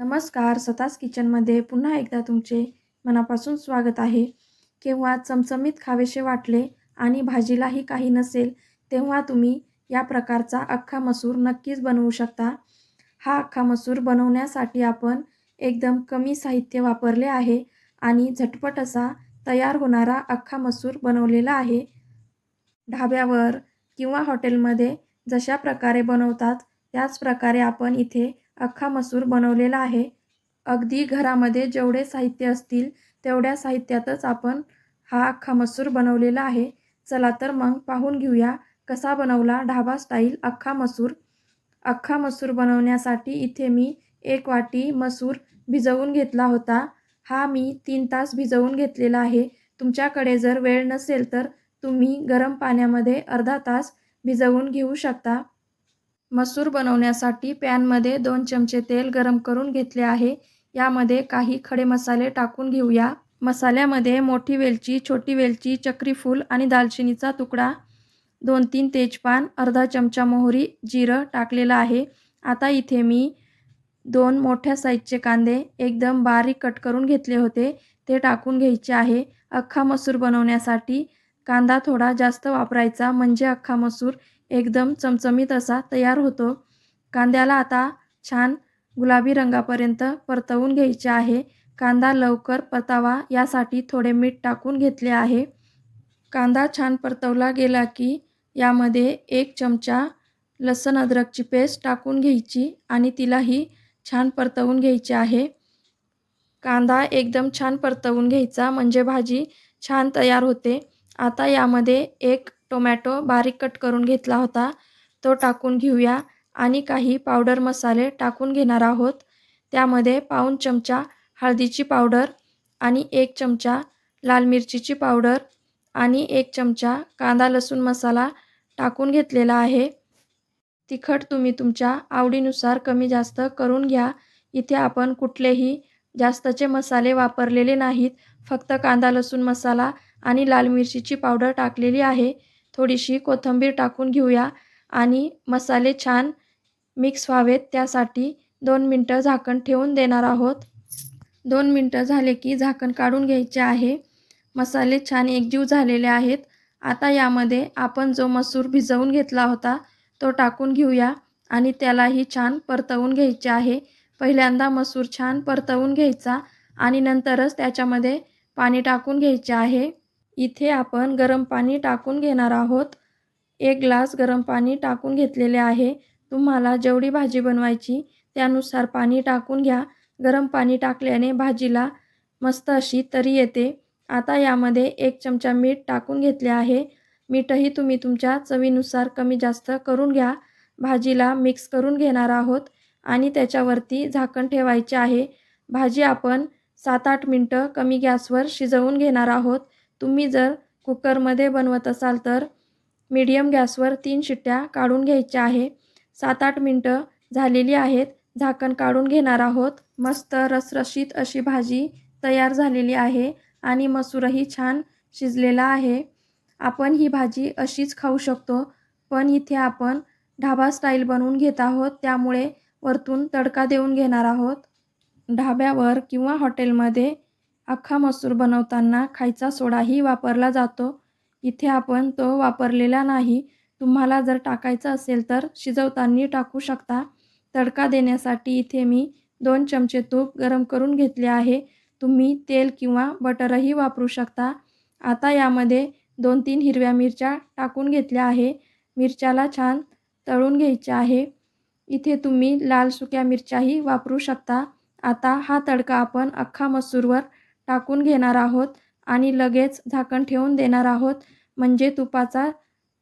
नमस्कार सतास किचनमध्ये पुन्हा एकदा तुमचे मनापासून स्वागत आहे. केव्हा चमचमीत खावेसे वाटले आणि भाजीलाही काही नसेल तेव्हा तुम्ही या प्रकारचा अख्खा मसूर नक्कीच बनवू शकता. हा अख्खा मसूर बनवण्यासाठी आपण एकदम कमी साहित्य वापरले आहे आणि झटपट असा तयार होणारा अख्खा मसूर बनवलेला आहे. ढाब्यावर किंवा हॉटेलमध्ये जशा प्रकारे बनवतात त्याच प्रकारे आपण इथे अख्खा मसूर बनवलेला आहे. अगदी घरामध्ये जेवढे साहित्य असतील तेवढ्या साहित्यातच आपण हा अख्खा मसूर बनवलेला आहे. चला तर मग पाहून घेऊया कसा बनवला ढाबा स्टाईल अख्खा मसूर. अख्खा मसूर बनवण्यासाठी इथे मी एक वाटी मसूर भिजवून घेतला होता. हा मी तीन तास भिजवून घेतलेला आहे. तुमच्याकडे जर वेळ नसेल तर तुम्ही गरम पाण्यामध्ये अर्धा तास भिजवून घेऊ शकता. मसूर बनवण्यासाठी पॅनमध्ये दोन चमचे तेल गरम करून घेतले आहे. यामध्ये काही खडे मसाले टाकून घेऊया. मसाल्यामध्ये मोठी वेलची छोटी वेलची चक्रीफूल आणि दालचिनीचा तुकडा दोन तीन तेजपान अर्धा चमचा मोहरी जिरं टाकलेलं आहे. आता इथे मी दोन मोठ्या साईजचे कांदे एकदम बारीक कट करून घेतले होते. ते टाकून घ्यायचे आहे. अख्खा मसूर बनवण्यासाठी कांदा थोडा जास्त वापरायचा म्हणजे अख्खा मसूर एकदम चमचमीत असा तयार होतो. कांद्याला आता छान गुलाबी रंगापर्यंत परतवून घ्यायचे आहे. कांदा लवकर परतावा यासाठी थोडे मीठ टाकून घेतले आहे. कांदा छान परतवला गेला की यामध्ये एक चमचा लसण अद्रकची पेस्ट टाकून घ्यायची आणि तिलाही छान परतवून घ्यायची आहे. कांदा एकदम छान परतवून घ्यायचा म्हणजे भाजी छान तयार होते. आता यामध्ये एक टोमॅटो बारीक कट करून घेतला होता. तो टाकून घेऊया. आणि काही पावडर मसाले टाकून घेणार आहोत. त्यामध्ये पाऊन चमचा हळदीची पावडर आणि एक चमचा लाल मिरचीची पावडर आणि एक चमचा कांदा लसूण मसाला टाकून घेतलेला आहे. तिखट तुम्ही तुमच्या आवडीनुसार कमी जास्त करून घ्या. इथे आपण कुठलेही जास्तचे मसाले वापरलेले नाहीत. फक्त कांदा लसूण मसाला आणि लाल मिरचीची पावडर टाकलेली आहे. थोडीशी कोथिंबीर टाकून घेऊया आणि मसाले छान मिक्स व्हावेत. त्यासाठी दोन मिनटं झाकण ठेवून देणार आहोत. दोन मिनटं झाले की झाकण काढून घ्यायचे आहे. मसाले छान एकजीव झालेले आहेत. आता यामध्ये आपण जो मसूर भिजवून घेतला होता तो टाकून घेऊया आणि त्यालाही छान परतवून घ्यायचे आहे. पहिल्यांदा मसूर छान परतवून घ्यायचा आणि नंतरच त्याच्यामध्ये पाणी टाकून घ्यायचे आहे. इथे आपण गरम पाणी टाकून घेणार आहोत. एक ग्लास गरम पाणी टाकून घेतलेले आहे. तुम्हाला जेवढी भाजी बनवायची त्यानुसार पाणी टाकून घ्या. गरम पाणी टाकल्याने भाजीला मस्त अशी तरी येते. आता यामध्ये एक चमचा मीठ टाकून घेतले आहे. मीठही तुम्ही तुमच्या चवीनुसार कमी जास्त करून घ्या. भाजीला मिक्स करून घेणार आहोत आणि त्याच्यावरती झाकण ठेवायचे आहे. भाजी आपण सात आठ मिनटं कमी गॅसवर शिजवून घेणार आहोत. तुम्ही जर कुकरमध्ये बनवत असाल तर मीडियम गॅसवर तीन शिट्ट्या काढून घ्यायच्या आहे. सात आठ मिनटं झालेली आहेत. झाकण काढून घेणार आहोत. मस्त रसरशीत अशी भाजी तयार झालेली आहे आणि मसूरही छान शिजलेला आहे. आपण ही भाजी अशीच खाऊ शकतो पण इथे आपण ढाबा स्टाईल बनवून घेत आहोत. त्यामुळे वरतून तडका देऊन घेणार आहोत. ढाब्यावर किंवा हॉटेलमध्ये अख्खा मसूर बनवताना खायचा सोडाही वापरला जातो. इथे आपण तो वापरलेला नाही. तुम्हाला जर टाकायचं असेल तर शिजवताना टाकू शकता. तडका देण्यासाठी इथे मी दोन चमचे तूप गरम करून घेतले आहे. तुम्ही तेल किंवा बटरही वापरू शकता. आता यामध्ये दोन तीन हिरव्या मिरच्या टाकून घेतल्या आहे. मिरच्याला छान तळून घ्यायच्या आहे. इथे तुम्ही लाल सुक्या मिरच्याही वापरू शकता. आता हा तडका आपण अख्खा मसूरवर टाकून घेणार आहोत आणि लगेच झाकण ठेवून देणार आहोत. म्हणजे तुपाचा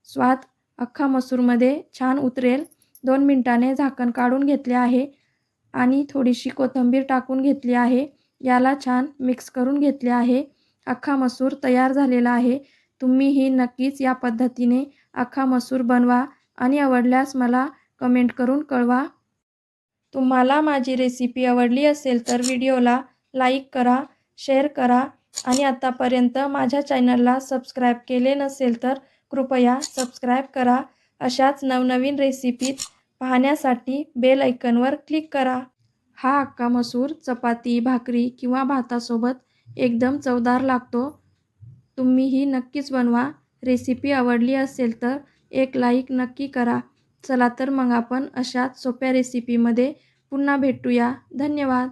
स्वाद अख्खा मसूरमध्ये छान उतरेल. दोन मिनटाने झाकण काढून घेतले आहे आणि थोडीशी कोथिंबीर टाकून घेतली आहे. याला छान मिक्स करून घेतले आहे. अख्खा मसूर तयार झालेला आहे. तुम्हीही नक्कीच या पद्धतीने अख्खा मसूर बनवा आणि आवडल्यास मला कमेंट करून कळवा. तुम्हाला माझी रेसिपी आवडली असेल तर व्हिडिओला लाईक करा. शेअर करा. आणि आत्तापर्यंत माझ्या चॅनलला सबस्क्राईब केले नसेल तर कृपया सबस्क्राईब करा. अशाच नवनवीन रेसिपीत पाहण्यासाठी बेल ऐकनवर क्लिक करा. हा अक्का मसूर चपाती भाकरी किंवा भातासोबत एकदम चवदार लागतो. तुम्हीही नक्कीच बनवा. रेसिपी आवडली असेल तर एक लाईक नक्की करा. चला तर मग आपण अशाच सोप्या रेसिपीमध्ये पुन्हा भेटूया. धन्यवाद.